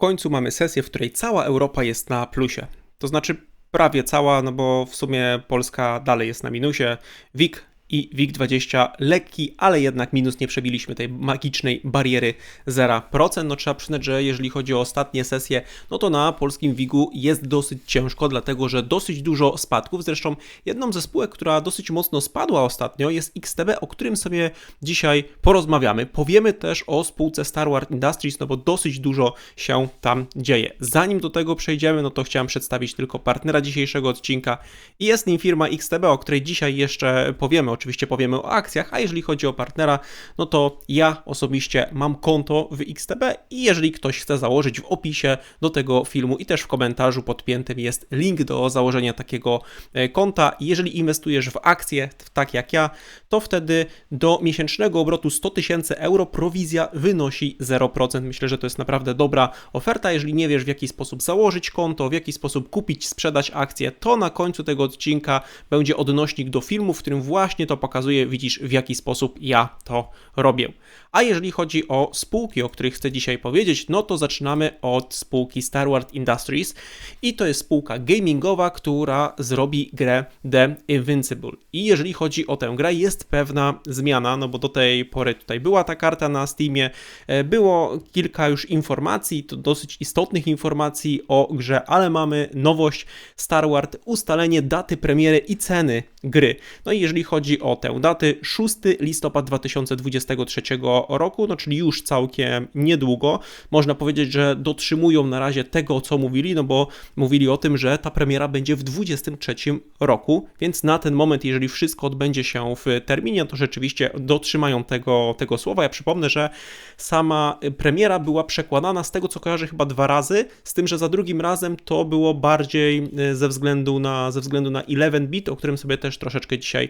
końcu mamy sesję, w której cała Europa jest na plusie. To znaczy prawie cała, no bo w sumie Polska dalej jest na minusie. WIG i WIG20 lekki, ale jednak minus nie przebiliśmy tej magicznej bariery 0%. No trzeba przyznać, że jeżeli chodzi o ostatnie sesje, no to na polskim WIG-u jest dosyć ciężko, dlatego że dosyć dużo spadków. Zresztą jedną ze spółek, która dosyć mocno spadła ostatnio jest XTB, o którym sobie dzisiaj porozmawiamy. Powiemy też o spółce Star Wars Industries, no bo dosyć dużo się tam dzieje. Zanim do tego przejdziemy, no to chciałem przedstawić tylko partnera dzisiejszego odcinka i jest nim firma XTB, o której dzisiaj jeszcze powiemy oczywiście powiemy o akcjach, a jeżeli chodzi o partnera, no to ja osobiście mam konto w XTB i jeżeli ktoś chce założyć w opisie do tego filmu i też w komentarzu podpiętym jest link do założenia takiego e, konta. Jeżeli inwestujesz w akcje, tak jak ja, to wtedy do miesięcznego obrotu 100 tysięcy euro prowizja wynosi 0%. Myślę, że to jest naprawdę dobra oferta. Jeżeli nie wiesz w jaki sposób założyć konto, w jaki sposób kupić, sprzedać akcje, to na końcu tego odcinka będzie odnośnik do filmu, w którym właśnie to pokazuje, widzisz w jaki sposób ja to robię. A jeżeli chodzi o spółki, o których chcę dzisiaj powiedzieć, no to zaczynamy od spółki Star Wars Industries i to jest spółka gamingowa, która zrobi grę The Invincible. I jeżeli chodzi o tę grę, jest pewna zmiana, no bo do tej pory tutaj była ta karta na Steamie, e, było kilka już informacji, to dosyć istotnych informacji o grze, ale mamy nowość Star Wars, ustalenie daty premiery i ceny gry. No i jeżeli chodzi o tę datę, 6 listopad 2023 roku, no czyli już całkiem niedługo. Można powiedzieć, że dotrzymują na razie tego, co mówili, no bo mówili o tym, że ta premiera będzie w 2023 roku, więc na ten moment, jeżeli wszystko odbędzie się w terminie, to rzeczywiście dotrzymają tego, tego słowa. Ja przypomnę, że sama premiera była przekładana z tego, co kojarzę chyba dwa razy, z tym, że za drugim razem to było bardziej e, ze względu na, ze względu na 11-bit, o którym sobie też troszeczkę dzisiaj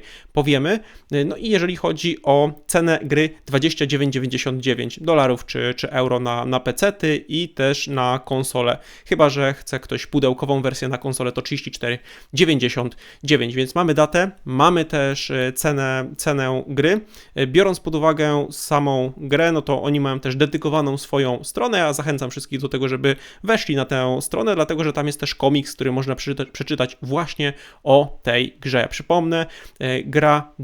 no i jeżeli chodzi o cenę gry 29,99 dolarów czy, czy euro na, na PC-ty i też na konsolę. Chyba, że chce ktoś pudełkową wersję na konsolę, to 34,99. Więc mamy datę, mamy też e, cenę, cenę gry. E, biorąc pod uwagę samą grę, no to oni mają też dedykowaną swoją stronę. Ja zachęcam wszystkich do tego, żeby weszli na tę stronę, dlatego że tam jest też komiks, który można przeczytać, przeczytać właśnie o tej grze. Przypomnę, e,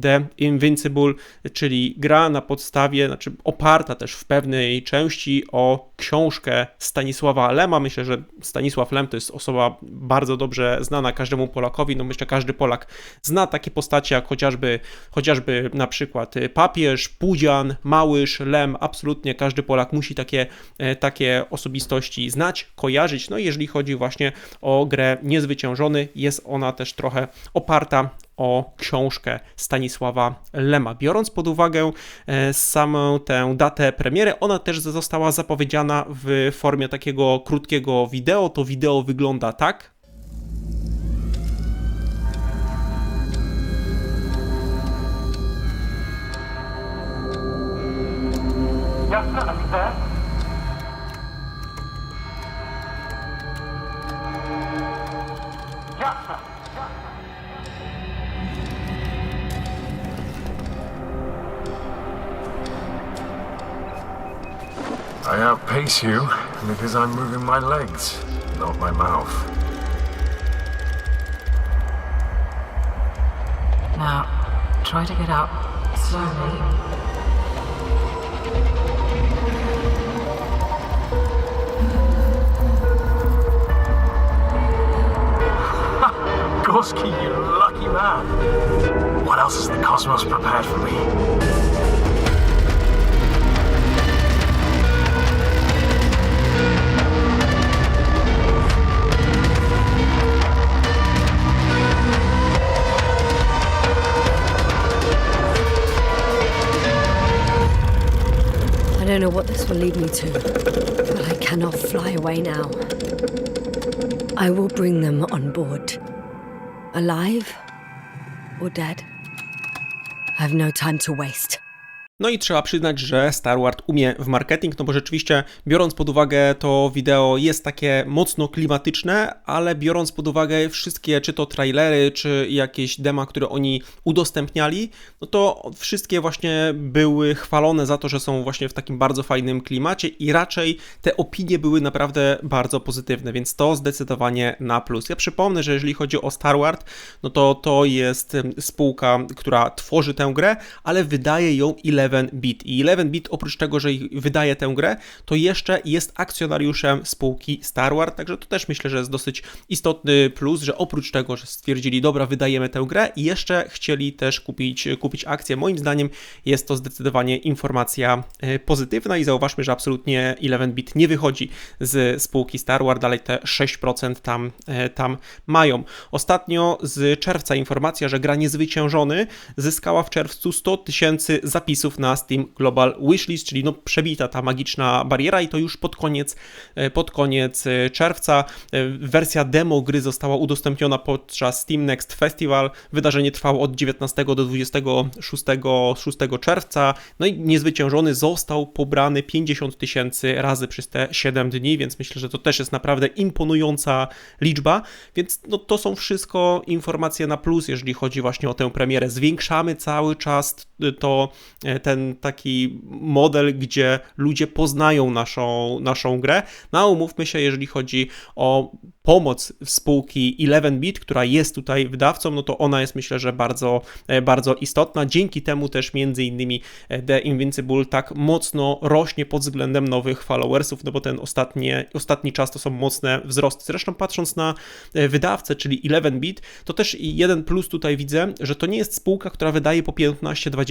The Invincible, czyli gra na podstawie, znaczy oparta też w pewnej części o książkę Stanisława Lema. Myślę, że Stanisław Lem to jest osoba bardzo dobrze znana każdemu Polakowi. No myślę, każdy Polak zna takie postacie jak chociażby, chociażby na przykład papież, Pudzian, Małysz, Lem. Absolutnie każdy Polak musi takie, e, takie osobistości znać, kojarzyć. No i jeżeli chodzi właśnie o grę Niezwyciężony, jest ona też trochę oparta o książkę Stanisława Lema. Biorąc pod uwagę e, samą tę datę premiery, ona też została zapowiedziana w formie takiego krótkiego wideo. To wideo wygląda tak. You because I'm moving my legs, not my mouth. Now, try to get up slowly. Gorski, you lucky man. What else has the cosmos prepared for me? Know what this will lead me to, but I cannot fly away now. I will bring them on board. Alive or dead? I have no time to waste. No i trzeba przyznać, że Star Wars umie w marketing, no bo rzeczywiście biorąc pod uwagę to wideo jest takie mocno klimatyczne, ale biorąc pod uwagę wszystkie czy to trailery, czy jakieś dema, które oni udostępniali, no to wszystkie właśnie były chwalone za to, że są właśnie w takim bardzo fajnym klimacie i raczej te opinie były naprawdę bardzo pozytywne, więc to zdecydowanie na plus. Ja przypomnę, że jeżeli chodzi o Star Wars, no to to jest spółka, która tworzy tę grę, ale wydaje ją 11-bit. I 11-bit oprócz tego, że wydaje tę grę, to jeszcze jest akcjonariuszem spółki Star Wars, także to też myślę, że jest dosyć istotny plus, że oprócz tego, że stwierdzili, dobra, wydajemy tę grę i jeszcze chcieli też kupić, kupić akcje. Moim zdaniem jest to zdecydowanie informacja e, pozytywna i zauważmy, że absolutnie 11-bit nie wychodzi z spółki Star Wars, dalej te 6% tam, e, tam mają. Ostatnio z czerwca informacja, że gra Niezwyciężony zyskała w czerwcu 100 tysięcy zapisów na Steam Global Wishlist, czyli no przebita ta magiczna bariera i to już pod koniec, e, pod koniec e, czerwca. E, Wersja demo gry została udostępniona podczas Steam Next Festival. Wydarzenie trwało od 19 do 26 6 czerwca. No i Niezwyciężony został pobrany 50 tysięcy razy przez te 7 dni, więc myślę, że to też jest naprawdę imponująca liczba. Więc no, to są wszystko informacje na plus, jeżeli chodzi właśnie o tę premierę. Zwiększamy cały czas to e, ten taki model, gdzie ludzie poznają naszą, naszą grę. No umówmy się, jeżeli chodzi o pomoc spółki 11bit, która jest tutaj wydawcą, no to ona jest myślę, że bardzo, e, bardzo istotna. Dzięki temu też między innymi e, The Invincible tak mocno rośnie pod względem nowych followersów, no bo ten ostatnie, ostatni czas to są mocne wzrosty. Zresztą patrząc na wydawcę, czyli 11bit, to też jeden plus tutaj widzę, że to nie jest spółka, która wydaje po 15-20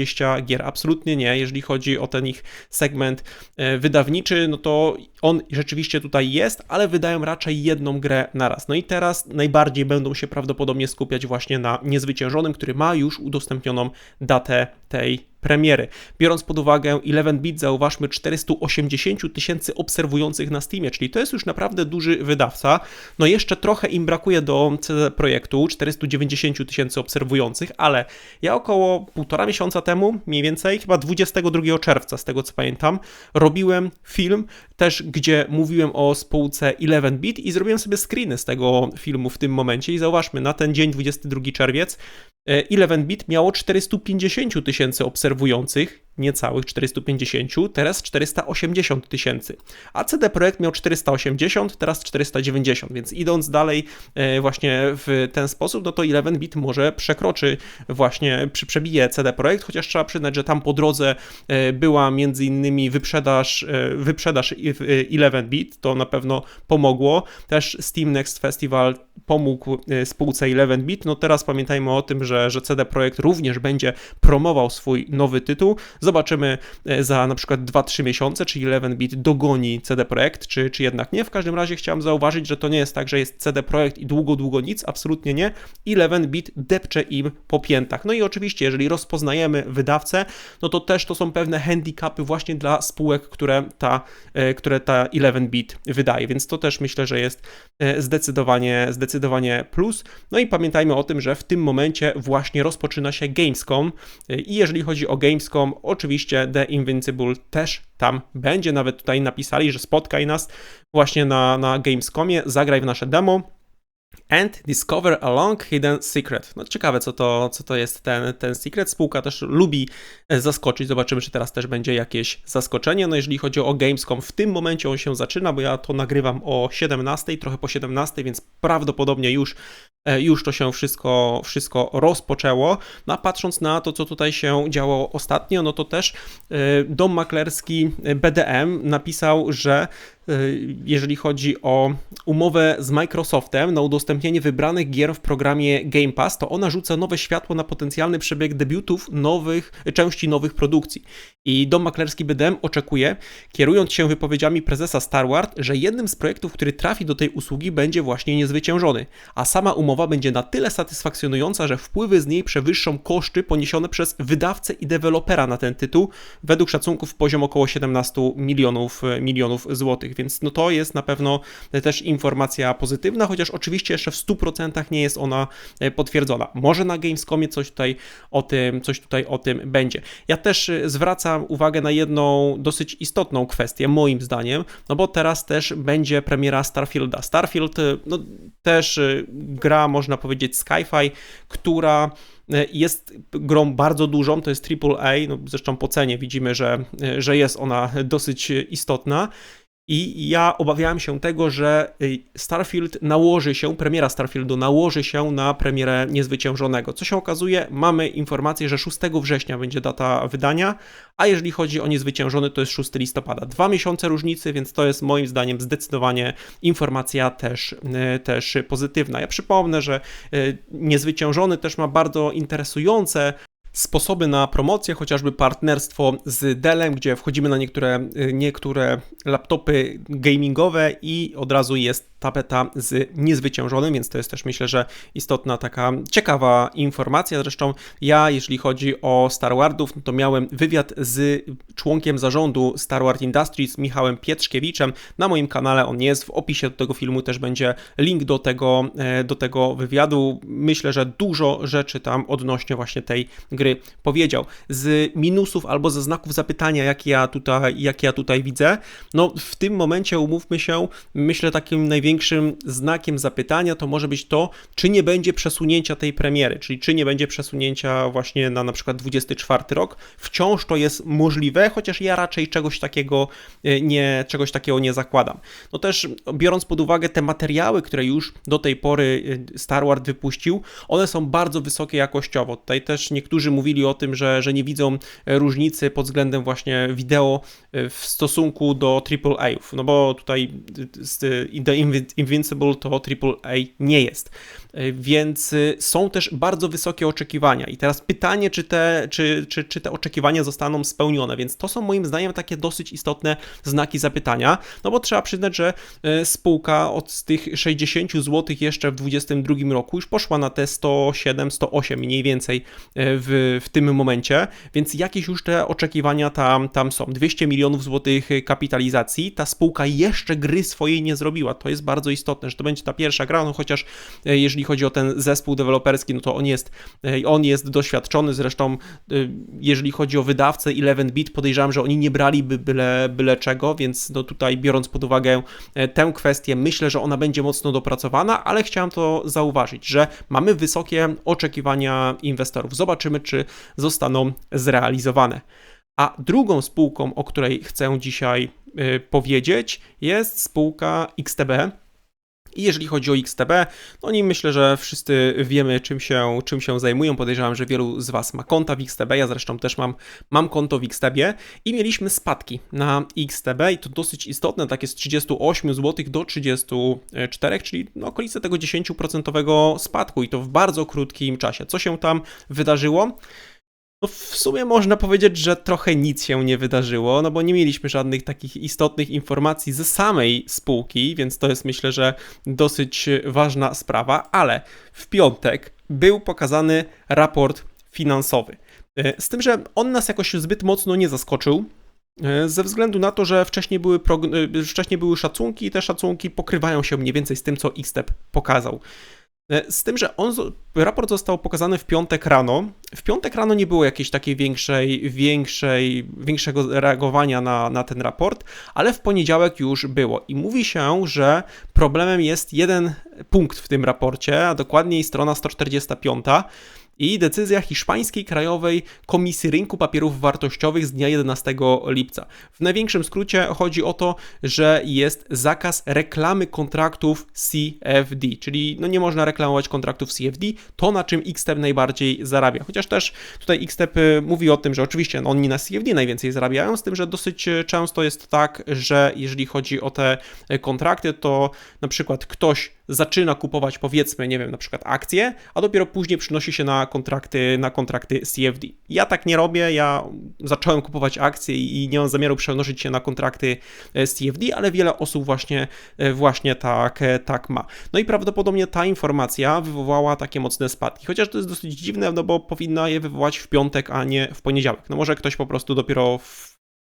gier. Absolutnie nie. Jeżeli chodzi o ten ich segment e, wydawniczy, no to on rzeczywiście tutaj jest, ale wydają raczej jedną grę naraz. No i teraz najbardziej będą się prawdopodobnie skupiać właśnie na Niezwyciężonym, który ma już udostępnioną datę tej premiery. Biorąc pod uwagę 11bit, zauważmy 480 tysięcy obserwujących na Steamie, czyli to jest już naprawdę duży wydawca. No jeszcze trochę im brakuje do CD Projektu, 490 tysięcy obserwujących, ale ja około półtora miesiąca temu, mniej więcej, chyba 22 czerwca, z tego co pamiętam, robiłem film też, gdzie mówiłem o spółce 11bit i zrobiłem sobie screeny z tego filmu w tym momencie. I zauważmy, na ten dzień 22 czerwiec 11bit miało 450 tysięcy obserwujących, niecałych 450, teraz 480 tysięcy. A CD Projekt miał 480, teraz 490, więc idąc dalej e, właśnie w ten sposób, no to 11bit może przekroczy właśnie, przebije CD Projekt, chociaż trzeba przyznać, że tam po drodze e, była między innymi wyprzedaż, e, wyprzedaż 11bit, to na pewno pomogło. Też Steam Next Festival pomógł spółce 11bit. No teraz pamiętajmy o tym, że, że CD Projekt również będzie promował swój nowy tytuł. Zobaczymy e, za na przykład 2-3 miesiące, czy 11bit dogoni CD Projekt, czy, czy jednak nie. W każdym razie chciałem zauważyć, że to nie jest tak, że jest CD Projekt i długo, długo nic, absolutnie nie. 11bit depcze im po piętach. No i oczywiście, jeżeli rozpoznajemy wydawcę, no to też to są pewne handicapy właśnie dla spółek, które ta, e, które ta 11bit wydaje, więc to też myślę, że jest e, zdecydowanie, zdecydowanie plus. No i pamiętajmy o tym, że w tym momencie właśnie rozpoczyna się Gamescom i jeżeli chodzi o Gamescom, oczywiście The Invincible też tam będzie, nawet tutaj napisali, że spotkaj nas właśnie na, na Gamescomie, zagraj w nasze demo, and discover a long hidden secret. No ciekawe, co to, co to jest ten, ten secret. Spółka też lubi e, zaskoczyć. Zobaczymy, czy teraz też będzie jakieś zaskoczenie. No jeżeli chodzi o Gamescom, w tym momencie on się zaczyna, bo ja to nagrywam o 17, trochę po 17, więc prawdopodobnie już, już to się wszystko, wszystko rozpoczęło. No a patrząc na to, co tutaj się działo ostatnio, no to też e, dom maklerski BDM napisał, że y, jeżeli chodzi o umowę z Microsoftem na udostępnienie wybranych gier w programie Game Pass, to ona rzuca nowe światło na potencjalny przebieg debiutów nowych, części nowych produkcji. I dom maklerski BDM oczekuje, kierując się wypowiedziami prezesa Star Wars, że jednym z projektów, który trafi do tej usługi będzie właśnie niezwyciężony, a sama umowa umowa będzie na tyle satysfakcjonująca, że wpływy z niej przewyższą koszty poniesione przez wydawcę i dewelopera na ten tytuł. Według szacunków poziom około 17 milionów, milionów złotych, więc no to jest na pewno też informacja pozytywna, chociaż oczywiście jeszcze w 100% nie jest ona e, potwierdzona. Może na Gamescomie coś tutaj o tym, coś tutaj o tym będzie. Ja też e, zwracam uwagę na jedną dosyć istotną kwestię, moim zdaniem, no bo teraz też będzie premiera Starfielda. Starfield, e, no też e, można powiedzieć, sci-fi, która e, jest grą bardzo dużą, to jest AAA, no zresztą po cenie widzimy, że, e, że jest ona dosyć istotna. I ja obawiałem się tego, że y, Starfield nałoży się, premiera Starfieldu nałoży się na premierę Niezwyciężonego. Co się okazuje, mamy informację, że 6 września będzie data wydania, a jeżeli chodzi o Niezwyciężony, to jest 6 listopada. Dwa miesiące różnicy, więc to jest moim zdaniem zdecydowanie informacja też, y, też pozytywna. Ja przypomnę, że y, Niezwyciężony też ma bardzo interesujące sposoby na promocję, chociażby partnerstwo z Dellem, gdzie wchodzimy na niektóre, niektóre laptopy gamingowe i od razu jest tapeta z niezwyciężonym, więc to jest też myślę, że istotna taka ciekawa informacja. Zresztą ja, jeżeli chodzi o Star Wardów, no to miałem wywiad z członkiem zarządu Star Wars Industries, Michałem Pietrzkiewiczem. Na moim kanale on jest, w opisie do tego filmu też będzie link do tego, e, do tego wywiadu. Myślę, że dużo rzeczy tam odnośnie właśnie tej gry powiedział. Z minusów albo ze znaków zapytania, jakie ja tutaj, jakie ja tutaj widzę, no w tym momencie umówmy się, myślę takim największym znakiem zapytania to może być to, czy nie będzie przesunięcia tej premiery, czyli czy nie będzie przesunięcia właśnie na na przykład 24 rok. Wciąż to jest możliwe, chociaż ja raczej czegoś takiego e, nie, czegoś takiego nie zakładam. No też biorąc pod uwagę te materiały, które już do tej pory e, Star Wars wypuścił, one są bardzo wysokie jakościowo. Tutaj też niektórzy mówili o tym, że, że nie widzą e, różnicy pod względem właśnie wideo w stosunku do AAA-ów, no bo tutaj The Invincible to AAA nie jest. Więc są też bardzo wysokie oczekiwania. I teraz pytanie, czy te, czy, czy, czy te oczekiwania zostaną spełnione. Więc to są moim zdaniem takie dosyć istotne znaki zapytania. No bo trzeba przyznać, że spółka od tych 60 zł jeszcze w 2022 roku już poszła na te 107, 108 mniej więcej w, w tym momencie. Więc jakieś już te oczekiwania tam, tam są. 200 milionów złotych kapitalizacji. Ta spółka jeszcze gry swojej nie zrobiła. To jest bardzo istotne, że to będzie ta pierwsza gra, no chociaż jeżeli chodzi o ten zespół deweloperski, no to on jest, on jest doświadczony, zresztą jeżeli chodzi o wydawcę 11-bit, podejrzewam, że oni nie braliby byle, byle czego, więc no tutaj biorąc pod uwagę tę kwestię, myślę, że ona będzie mocno dopracowana, ale chciałem to zauważyć, że mamy wysokie oczekiwania inwestorów. Zobaczymy, czy zostaną zrealizowane. A drugą spółką, o której chcę dzisiaj y, powiedzieć, jest spółka XTB. I jeżeli chodzi o XTB, no oni myślę, że wszyscy wiemy, czym się, czym się zajmują. Podejrzewam, że wielu z Was ma konta w XTB. Ja zresztą też mam, mam konto w XTB i mieliśmy spadki na XTB i to dosyć istotne, takie z 38 zł do 34, czyli no, okolice tego 10% spadku i to w bardzo krótkim czasie. Co się tam wydarzyło? No w sumie można powiedzieć, że trochę nic się nie wydarzyło, no bo nie mieliśmy żadnych takich istotnych informacji ze samej spółki, więc to jest myślę, że dosyć ważna sprawa, ale w piątek był pokazany raport finansowy. E, z tym, że on nas jakoś zbyt mocno nie zaskoczył, e, ze względu na to, że wcześniej były, e, wcześniej były szacunki i te szacunki pokrywają się mniej więcej z tym, co Xtep pokazał. Z tym, że on, raport został pokazany w piątek rano. W piątek rano nie było jakiejś takiej większej, większej, większego reagowania na, na ten raport, ale w poniedziałek już było. I mówi się, że problemem jest jeden punkt w tym raporcie, a dokładniej strona 145 i decyzja hiszpańskiej Krajowej Komisji Rynku Papierów Wartościowych z dnia 11 lipca. W największym skrócie chodzi o to, że jest zakaz reklamy kontraktów CFD, czyli no nie można reklamować kontraktów CFD, to na czym Xtep najbardziej zarabia. Chociaż też tutaj Xtep mówi o tym, że oczywiście no, oni na CFD najwięcej zarabiają, z tym, że dosyć często jest tak, że jeżeli chodzi o te kontrakty, to na przykład ktoś zaczyna kupować powiedzmy, nie wiem, na przykład akcje, a dopiero później przynosi się na kontrakty, na kontrakty CFD. Ja tak nie robię, ja zacząłem kupować akcje i nie mam zamiaru przenosić się na kontrakty e, CFD, ale wiele osób właśnie, e, właśnie tak, e, tak ma. No i prawdopodobnie ta informacja wywołała takie mocne spadki, chociaż to jest dosyć dziwne, no bo powinna je wywołać w piątek, a nie w poniedziałek. No może ktoś po prostu dopiero w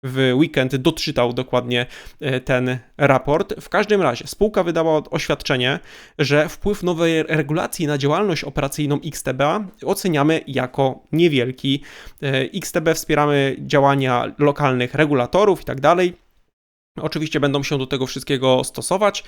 w weekend doczytał dokładnie e, ten raport. W każdym razie spółka wydała oświadczenie, że wpływ nowej regulacji na działalność operacyjną XTB oceniamy jako niewielki. E, XTB wspieramy działania lokalnych regulatorów i tak dalej. Oczywiście będą się do tego wszystkiego stosować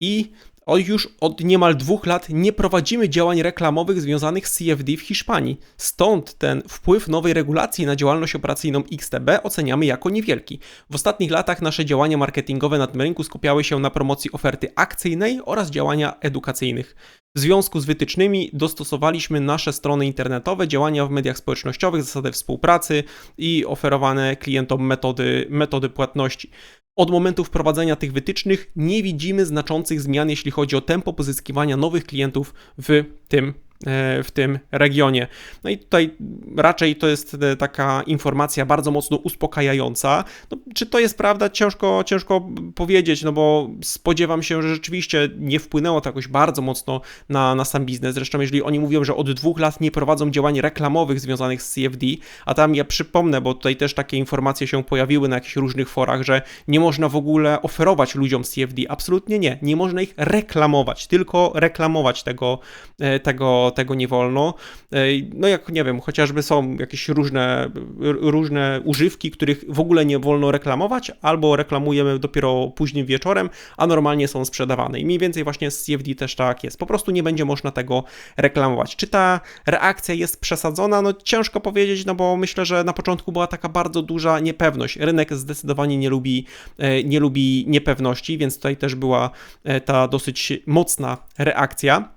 i o- już od niemal dwóch lat nie prowadzimy działań reklamowych związanych z CFD w Hiszpanii. Stąd ten wpływ nowej regulacji na działalność operacyjną XTB oceniamy jako niewielki. W ostatnich latach nasze działania marketingowe na tym rynku skupiały się na promocji oferty akcyjnej oraz działania edukacyjnych. W związku z wytycznymi dostosowaliśmy nasze strony internetowe, działania w mediach społecznościowych, zasady współpracy i oferowane klientom metody, metody płatności. Od momentu wprowadzenia tych wytycznych nie widzimy znaczących zmian, jeśli chodzi o tempo pozyskiwania nowych klientów w tym, w tym regionie. No i tutaj raczej to jest e, taka informacja bardzo mocno uspokajająca. No, czy to jest prawda? Ciężko, ciężko powiedzieć, no bo spodziewam się, że rzeczywiście nie wpłynęło to jakoś bardzo mocno na, na sam biznes. Zresztą, jeżeli oni mówią, że od dwóch lat nie prowadzą działań reklamowych związanych z CFD, a tam ja przypomnę, bo tutaj też takie informacje się pojawiły na jakichś różnych forach, że nie można w ogóle oferować ludziom CFD. Absolutnie nie. Nie można ich reklamować, tylko reklamować tego, e, tego, nie wolno. E, No jak nie wiem, chociażby są jakieś różne, różne używki, których w ogóle nie wolno reklamować, albo reklamujemy dopiero późnym wieczorem, a normalnie są sprzedawane. I mniej więcej właśnie z CFD też tak jest. Po prostu nie będzie można tego reklamować. Czy ta reakcja jest przesadzona? No ciężko powiedzieć, no bo myślę, że na początku była taka bardzo duża niepewność. Rynek zdecydowanie nie lubi, e, nie lubi niepewności, więc tutaj też była e, ta dosyć mocna reakcja.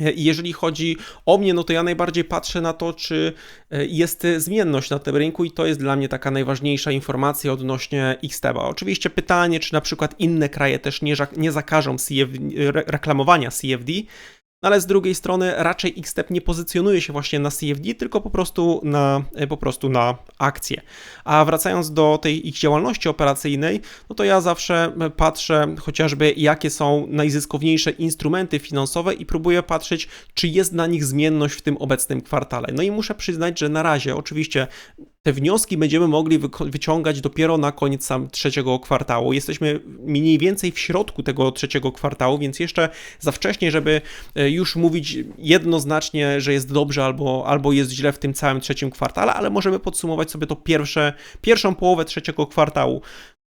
I Jeżeli chodzi o mnie, no to ja najbardziej patrzę na to, czy e, jest zmienność na tym rynku i to jest dla mnie taka najważniejsza informacja odnośnie XTB. Oczywiście pytanie, czy na przykład inne kraje też nie, nie zakażą CFD, re- reklamowania CFD, no ale z drugiej strony raczej Xtep nie pozycjonuje się właśnie na CFD, tylko po prostu na, e, po prostu na akcje. A wracając do tej ich działalności operacyjnej, no to ja zawsze patrzę chociażby jakie są najzyskowniejsze instrumenty finansowe i próbuję patrzeć, czy jest na nich zmienność w tym obecnym kwartale. No i muszę przyznać, że na razie oczywiście te wnioski będziemy mogli wyciągać dopiero na koniec sam trzeciego kwartału. Jesteśmy mniej więcej w środku tego trzeciego kwartału, więc jeszcze za wcześnie, żeby e, już mówić jednoznacznie, że jest dobrze albo, albo jest źle w tym całym trzecim kwartale, ale możemy podsumować sobie to pierwsze, pierwszą połowę trzeciego kwartału.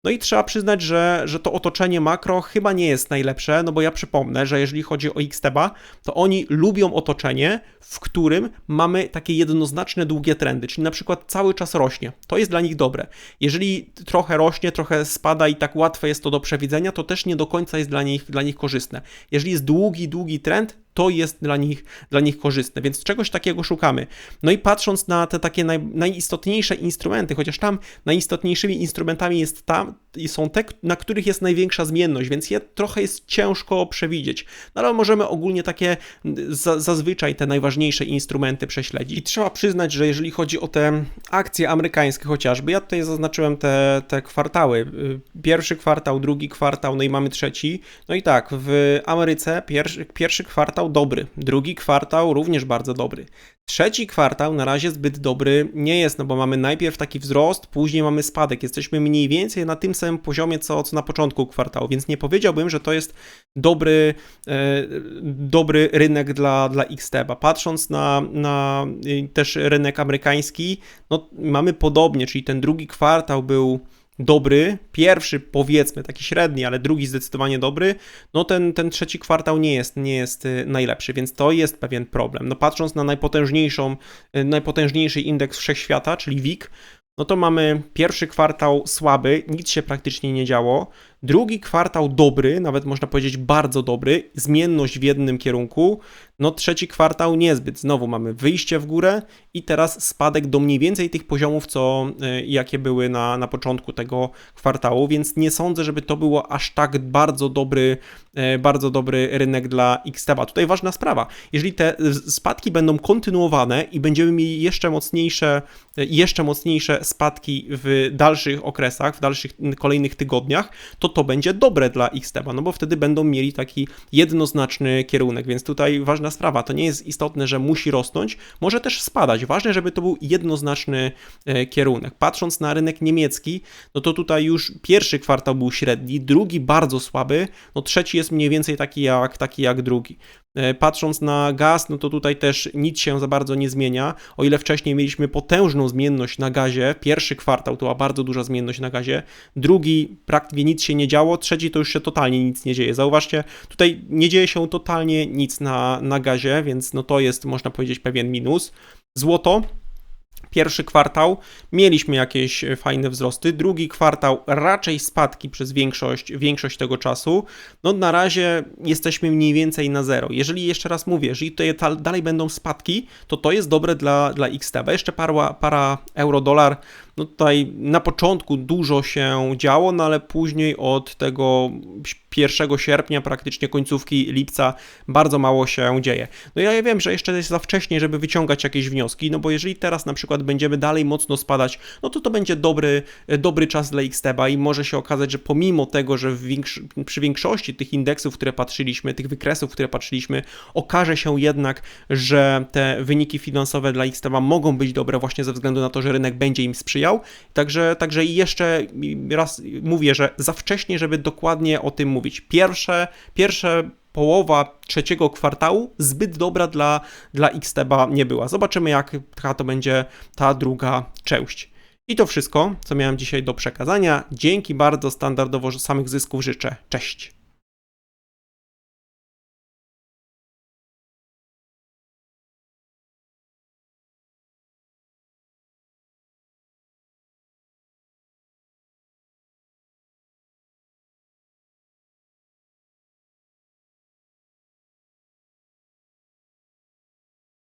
No i trzeba przyznać, że, że to otoczenie makro chyba nie jest najlepsze, no bo ja przypomnę, że jeżeli chodzi o XTBA, to oni lubią otoczenie, w którym mamy takie jednoznaczne długie trendy, czyli na przykład cały czas rośnie. To jest dla nich dobre. Jeżeli trochę rośnie, trochę spada i tak łatwe jest to do przewidzenia, to też nie do końca jest dla nich, dla nich korzystne. Jeżeli jest długi, długi trend, to jest dla nich, dla nich korzystne, więc czegoś takiego szukamy. No i patrząc na te takie naj, najistotniejsze instrumenty, chociaż tam najistotniejszymi instrumentami jest tam, i są te, na których jest największa zmienność, więc je trochę jest ciężko przewidzieć. No ale możemy ogólnie takie za, zazwyczaj te najważniejsze instrumenty prześledzić. I trzeba przyznać, że jeżeli chodzi o te akcje amerykańskie chociażby, ja tutaj zaznaczyłem te, te kwartały. Y, Pierwszy kwartał, drugi kwartał, no i mamy trzeci. No i tak, w Ameryce pierwszy, pierwszy kwartał dobry, drugi kwartał również bardzo dobry. Trzeci kwartał na razie zbyt dobry nie jest, no bo mamy najpierw taki wzrost, później mamy spadek. Jesteśmy mniej więcej na tym samym poziomie, co, co na początku kwartału, więc nie powiedziałbym, że to jest dobry, e, dobry rynek dla, dla XTB. Patrząc na, na y, też rynek amerykański, no mamy podobnie, czyli ten drugi kwartał był dobry, pierwszy powiedzmy taki średni, ale drugi zdecydowanie dobry, no ten, ten trzeci kwartał nie jest, nie jest y, najlepszy, więc to jest pewien problem. No patrząc na najpotężniejszą, y, najpotężniejszy indeks wszechświata, czyli WIG, no to mamy pierwszy kwartał słaby, nic się praktycznie nie działo. Drugi kwartał dobry, nawet można powiedzieć bardzo dobry, zmienność w jednym kierunku. No trzeci kwartał niezbyt. Znowu mamy wyjście w górę i teraz spadek do mniej więcej tych poziomów, co y, jakie były na, na początku tego kwartału, więc nie sądzę, żeby to było aż tak bardzo dobry, y, bardzo dobry rynek dla XTB. Tutaj ważna sprawa. Jeżeli te spadki będą kontynuowane i będziemy mieli jeszcze mocniejsze, y, jeszcze mocniejsze spadki w dalszych okresach, w dalszych kolejnych tygodniach, to to będzie dobre dla XTB, no bo wtedy będą mieli taki jednoznaczny kierunek, więc tutaj ważna sprawa, to nie jest istotne, że musi rosnąć, może też spadać. Ważne, żeby to był jednoznaczny e, kierunek. Patrząc na rynek niemiecki, no to tutaj już pierwszy kwartał był średni, drugi bardzo słaby, no trzeci jest mniej więcej taki jak, taki jak drugi. E, Patrząc na gaz, no to tutaj też nic się za bardzo nie zmienia. O ile wcześniej mieliśmy potężną zmienność na gazie, pierwszy kwartał to była bardzo duża zmienność na gazie, drugi praktycznie nic się nie działo, trzeci to już się totalnie nic nie dzieje. Zauważcie, tutaj nie dzieje się totalnie nic na, na gazie, więc no to jest, można powiedzieć, pewien minus. Złoto Pierwszy kwartał mieliśmy jakieś fajne wzrosty, drugi kwartał raczej spadki przez większość, większość tego czasu. No na razie jesteśmy mniej więcej na zero. Jeżeli jeszcze raz mówię, jeżeli tutaj ta- dalej będą spadki, to to jest dobre dla, dla XTB. Jeszcze para, para euro-dolar, no tutaj na początku dużo się działo, no ale później od tego 1 sierpnia, praktycznie końcówki lipca, bardzo mało się dzieje. No ja wiem, że jeszcze jest za wcześnie, żeby wyciągać jakieś wnioski, no bo jeżeli teraz na przykład będziemy dalej mocno spadać, no to to będzie dobry, dobry czas dla XTB i może się okazać, że pomimo tego, że przy większości tych indeksów, które patrzyliśmy, tych wykresów, które patrzyliśmy, okaże się jednak, że te wyniki finansowe dla XTB mogą być dobre właśnie ze względu na to, że rynek będzie im sprzyjał. Także, także i jeszcze raz mówię, że za wcześnie, żeby dokładnie o tym mówić. Pierwsze, pierwsze połowa trzeciego kwartału zbyt dobra dla, dla XTB nie była. Zobaczymy, jak to będzie ta druga część. I to wszystko, co miałem dzisiaj do przekazania. Dzięki bardzo, standardowo samych zysków życzę. Cześć.